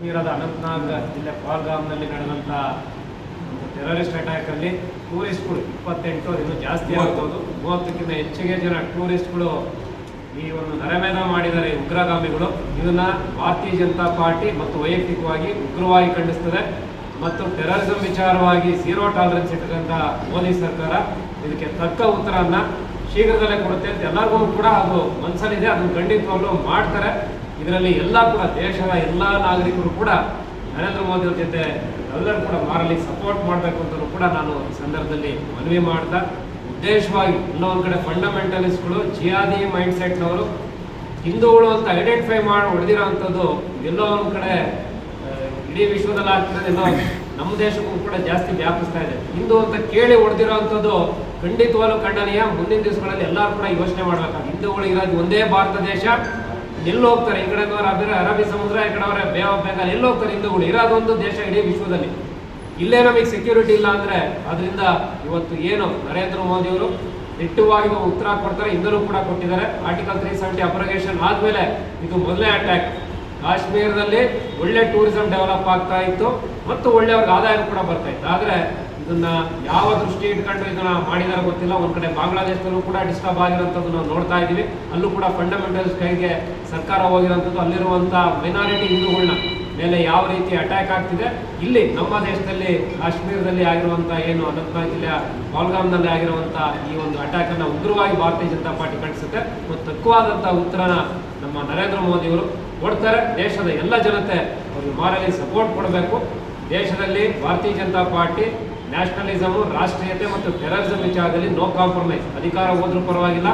ಕಾಶ್ಮೀರದ ಅನಂತನಾಗ್ ಜಿಲ್ಲೆ ಪಾಲ್ಗಾಮ್ನಲ್ಲಿ ನಡೆದಂಥ ಒಂದು ಟೆರರಿಸ್ಟ್ ಅಟ್ಯಾಕಲ್ಲಿ ಟೂರಿಸ್ಟ್ಗಳು ಇಪ್ಪತ್ತೆಂಟು ಇನ್ನೂ ಜಾಸ್ತಿ ಆಗ್ಬೋದು. ಮೂವತ್ತಕ್ಕಿಂತ ಹೆಚ್ಚಿಗೆ ಜನ ಟೂರಿಸ್ಟ್ಗಳು ಈ ಒಂದು ನರಮೇಧ ಮಾಡಿದ್ದಾರೆ ಉಗ್ರಗಾಮಿಗಳು. ಇದನ್ನ ಭಾರತೀಯ ಜನತಾ ಪಾರ್ಟಿ ಮತ್ತು ವೈಯಕ್ತಿಕವಾಗಿ ಉಗ್ರವಾಗಿ ಖಂಡಿಸ್ತದೆ. ಮತ್ತು ಟೆರರಿಸಂ ವಿಚಾರವಾಗಿ ಝೀರೋ ಟಾಲರೆನ್ಸ್ ಇಟ್ಟಂತ ಮೋದಿ ಸರ್ಕಾರ ಇದಕ್ಕೆ ತಕ್ಕ ಉತ್ತರವನ್ನು ಶೀಘ್ರದಲ್ಲೇ ಕೊಡುತ್ತೆ ಅಂತ ಎಲ್ಲರಿಗೂ ಕೂಡ ಅದು ಮನಸ್ಸಲ್ಲಿದೆ ಅದನ್ನು ಖಂಡಿತವಾಗ್ಲೂ ಮಾಡ್ತಾರೆ. ಇದರಲ್ಲಿ ಎಲ್ಲ ಕೂಡ ದೇಶದ ಎಲ್ಲ ನಾಗರಿಕರು ಕೂಡ ನರೇಂದ್ರ ಮೋದಿ ಅವ್ರ ಜೊತೆ ಎಲ್ಲರೂ ಕೂಡ ಮಾರಲಿ ಸಪೋರ್ಟ್ ಮಾಡಬೇಕು ಅಂತಲೂ ಕೂಡ ನಾನು ಸಂದರ್ಭದಲ್ಲಿ ಮನವಿ ಮಾಡ್ತಾ, ಉದ್ದೇಶವಾಗಿ ಎಲ್ಲೋ ಒಂದು ಕಡೆ ಫಂಡಮೆಂಟಲಿಸ್ಟ್ಗಳು ಜಿಯಾದಿ ಮೈಂಡ್ ಸೆಟ್ನವರು ಹಿಂದೂಗಳು ಅಂತ ಐಡೆಂಟಿಫೈ ಮಾಡಿ ಹೊಡೆದಿರೋ ಅಂಥದ್ದು ಎಲ್ಲೋ ಒಂದು ಕಡೆ ಇಡೀ ವಿಶ್ವದಲ್ಲಿ ನಮ್ಮ ದೇಶಕ್ಕೂ ಕೂಡ ಜಾಸ್ತಿ ವ್ಯಾಪಿಸ್ತಾ ಇದೆ. ಹಿಂದೂ ಅಂತ ಕೇಳಿ ಹೊಡೆದಿರೋ ಅಂಥದ್ದು ಖಂಡಿತವಾಗ್ಲೂ ಖಂಡನೀಯ. ಮುಂದಿನ ದಿವಸಗಳಲ್ಲಿ ಎಲ್ಲರೂ ಕೂಡ ಯೋಚನೆ ಮಾಡಬೇಕು ಹಿಂದೂಗಳು ಇರೋದು ಒಂದೇ ಭಾರತ ದೇಶ. ಎಲ್ಲಿ ಹೋಗ್ತಾರೆ? ಈ ಕಡೆ ಅರಬಿ ಅರಬ್ಬಿ ಸಮುದ್ರ, ಈ ಕಡೆ ಅವರೇ ಬೇ ಆಫ್ ಬೆಂಗಾಲ್ ಎಲ್ಲಿ ಹೋಗ್ತಾರೆ? ಹಿಂದೂಗಳು. ಇರೋದೊಂದು ದೇಶ ಇಡೀ ವಿಶ್ವದಲ್ಲಿ. ಇಲ್ಲೇ ನಮಗೆ ಸೆಕ್ಯೂರಿಟಿ ಇಲ್ಲ ಅಂದ್ರೆ ಅದರಿಂದ ಇವತ್ತು ಏನು ನರೇಂದ್ರ ಮೋದಿ ಅವರು ದಿಟ್ಟವಾಗಿ ಉತ್ತರ ಕೊಡ್ತಾರೆ ಇಂದಲೂ ಕೂಡ ಕೊಟ್ಟಿದ್ದಾರೆ. ಆರ್ಟಿಕಲ್ ತ್ರೀ ಸೆವೆಂಟಿ ಅಪ್ರಗೇಷನ್ ಆದ್ಮೇಲೆ ಇದು ಮೊದಲನೇ ಅಟ್ಯಾಕ್ ಕಾಶ್ಮೀರದಲ್ಲಿ ಒಳ್ಳೆ ಟೂರಿಸಂ ಡೆವಲಪ್ ಆಗ್ತಾ ಇತ್ತು ಮತ್ತು ಒಳ್ಳೆಯವ್ರಿಗೆ ಆದಾಯ ಕೂಡ ಬರ್ತಾ ಇತ್ತು. ಆದ್ರೆ ಇದನ್ನ ಯಾವ ದೃಷ್ಟಿ ಇಟ್ಕೊಂಡು ಇದನ್ನ ಮಾಡಿದಾರ ಗೊತ್ತಿಲ್ಲ. ಒಂದ್ ಕಡೆ ಬಾಂಗ್ಲಾದೇಶದಲ್ಲೂ ಕೂಡ ಡಿಸ್ಟರ್ಬ್ ಆಗಿರೋಂಥದ್ದು ನಾವು ನೋಡ್ತಾ ಇದ್ದೀವಿ. ಅಲ್ಲೂ ಕೂಡ ಫಂಡಮೆಂಟಲ್ಸ್ ಕೈಗೆ ಸರ್ಕಾರ ಹೋಗಿರೋಂಥದ್ದು. ಅಲ್ಲಿರುವಂತ ಮೈನಾರಿಟಿ ಹಿಂದೂಗಳನ್ನ ಮೇಲೆ ಯಾವ ರೀತಿ ಅಟ್ಯಾಕ್ ಆಗ್ತಿದೆ. ಇಲ್ಲಿ ನಮ್ಮ ದೇಶದಲ್ಲಿ, ಕಾಶ್ಮೀರದಲ್ಲಿ ಆಗಿರುವಂತ ಏನು ಅನಂತನಾಗ್ ಜಿಲ್ಲೆಯ ಪಾಲ್ಗಾಮ್ನಲ್ಲಿ ಆಗಿರುವಂತ ಈ ಒಂದು ಅಟ್ಯಾಕ್ ಅನ್ನ ಉಗ್ರವಾಗಿ ಭಾರತೀಯ ಜನತಾ ಪಾರ್ಟಿ ಖಂಡಿಸುತ್ತೆ. ಮತ್ತು ತಕ್ಕವಾದಂಥ ಉತ್ತರನ ನಮ್ಮ ನರೇಂದ್ರ ಮೋದಿ ಅವರು ಕೊಡ್ತಾರೆ. ದೇಶದ ಎಲ್ಲ ಜನತೆ ಅವ್ರಿಗೆ ಮಾರಲಿ ಸಪೋರ್ಟ್ ಕೊಡಬೇಕು. ದೇಶದಲ್ಲಿ ಭಾರತೀಯ ಜನತಾ ಪಾರ್ಟಿ ನ್ಯಾಷನಲಿಸಮ್ ರಾಷ್ಟ್ರೀಯತೆ ಮತ್ತು ಟೆರರಿಸಂ ವಿಚಾರದಲ್ಲಿ ನೋ ಕಾಂಪ್ರಮೈಸ್ ಅಧಿಕಾರ ಹೋದ್ರೂ ಪರವಾಗಿಲ್ಲ,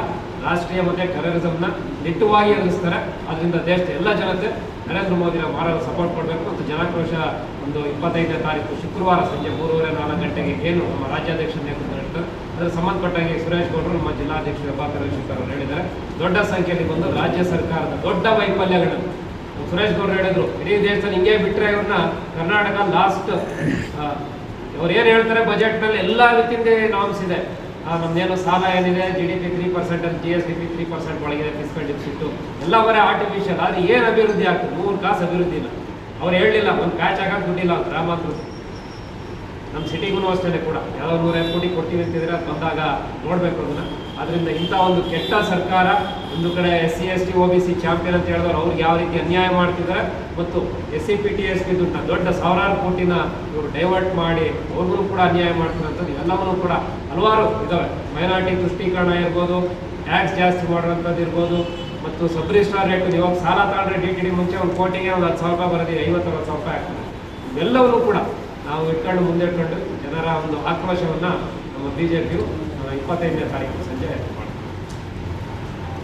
ರಾಷ್ಟ್ರೀಯ ಮತ್ತೆ ಟೆರರಿಸಂನ ನಿಟ್ಟುವಾಗಿ ಎದುರಿಸ್ತಾರೆ. ಅದರಿಂದ ದೇಶದ ಎಲ್ಲ ಜನತೆ ನರೇಂದ್ರ ಮೋದಿನ ಮಾರಲು ಸಪೋರ್ಟ್ ಮಾಡಬೇಕು ಮತ್ತು ಜನಾಕ್ರೋಶ ಒಂದು ಇಪ್ಪತ್ತೈದನೇ ತಾರೀಕು ಶುಕ್ರವಾರ ಸಂಜೆ ಮೂರುವರೆ ನಾಲ್ಕು ಗಂಟೆಗೆ ಏನು ನಮ್ಮ ರಾಜ್ಯಾಧ್ಯಕ್ಷರ ನೇತೃತ್ವ ನಡೆಸ್ತಾರೆ ಅದರ ಸಂಬಂಧಪಟ್ಟಾಗಿ ಸುರೇಶ್ ಗೌಡರು ನಮ್ಮ ಜಿಲ್ಲಾಧ್ಯಕ್ಷ ಪಾತ್ರ ಅವರು ಹೇಳಿದ್ದಾರೆ. ದೊಡ್ಡ ಸಂಖ್ಯೆಯಲ್ಲಿ ಬಂದು ರಾಜ್ಯ ಸರ್ಕಾರದ ದೊಡ್ಡ ವೈಫಲ್ಯಗಳನ್ನು ಸುರೇಶ್ ಗೌಡರು ಹೇಳಿದ್ರು. ಇಡೀ ದೇಶದಲ್ಲಿ ಹಿಂಗೆ ಬಿಟ್ಟರೆ ಇವ್ರನ್ನ ಕರ್ನಾಟಕ ಲಾಸ್ಟ್ ಅವ್ರು ಏನು ಹೇಳ್ತಾರೆ ಬಜೆಟ್ನಲ್ಲಿ ಎಲ್ಲ ರೀತಿಯಿಂದ ನಾಮ್ಸ್ ಇದೆ. ನಮ್ದೇನು ಸಾಲ ಏನಿದೆ G D P three percent ಅಲ್ಲಿ G S D P three percent ಒಳಗಿದೆ fiscal deficit ಎಲ್ಲ ಬರೀ ಆರ್ಟಿಫಿಷಿಯಲ್ ಅದು ಏನು ಅಭಿವೃದ್ಧಿ ಆಗ್ತದೆ? ಮೂರು ಕಾಸು ಅಭಿವೃದ್ಧಿ ಇಲ್ಲ. ಅವ್ರು ಹೇಳಲಿಲ್ಲ, ಒಂದು ಪ್ಯಾಚ್ ಆಗೋಕೆ ದುಡ್ಡಿಲ್ಲ ಅಂತ ರಾಮಾತ್ರ ನಮ್ಮ ಸಿಟಿಗೂ ಅಷ್ಟೇ ಕೂಡ ಯಾವುದೋ ನೂರ ಕೋಟಿ ಕೊಡ್ತೀವಿ ಅಂತಿದ್ರೆ ಬಂದಾಗ ನೋಡಬೇಕು ಅದನ್ನ. ಅದರಿಂದ ಇಂಥ ಒಂದು ಕೆಟ್ಟ ಸರ್ಕಾರ, ಒಂದು ಕಡೆ S C S T O B C champion ಅಂತ ಹೇಳಿದವರು ಅವ್ರಿಗೆ ಯಾವ ರೀತಿ ಅನ್ಯಾಯ ಮಾಡ್ತಿದ್ದಾರೆ ಮತ್ತು S C P T S P ದುಡ್ಡನ್ನ ದೊಡ್ಡ ಸಾವಿರಾರು ಕೋಟಿನ ಇವರು ಡೈವರ್ಟ್ ಮಾಡಿ ಅವ್ರಿಗೂ ಕೂಡ ಅನ್ಯಾಯ ಮಾಡ್ತಾರೆ ಅಂತ ಇವೆಲ್ಲವನ್ನೂ ಕೂಡ ಹಲವಾರು ಇದ್ದಾವೆ ಮೈನಾರಿಟಿ ತುಷ್ಟೀಕರಣ ಇರ್ಬೋದು ಟ್ಯಾಕ್ಸ್ ಜಾಸ್ತಿ ಮಾಡುವಂಥದ್ದು ಇರ್ಬೋದು ಮತ್ತು ಸಬ್ ರೇಟ್ ಇವಾಗ ಸಾಲ ತಗೊಂಡ್ರೆ ಡಿ ಟಿ ಡಿ ಮುಂಚೆ ಒಂದು ಕೋಟಿಗೆ ಒಂದು ಹತ್ತು ಸಾವಿರ ರೂಪಾಯಿ ಬರೋದು ಐವತ್ತು, ಅರವತ್ತು ಸಾವಿರ ರೂಪಾಯಿ ಆಗ್ತದೆ. ಇವೆಲ್ಲವನ್ನೂ ಕೂಡ ನಾವು ಇಟ್ಕೊಂಡು ಮುಂದೆ ಇಟ್ಕೊಂಡು ಜನರ ಒಂದು ಆಕ್ರೋಶವನ್ನು ನಮ್ಮ ಬಿ ಜೆ ಪಿಯು ಇಪ್ಪತ್ತೈದನೇ ತಾರೀಕು ಸಂಜೆ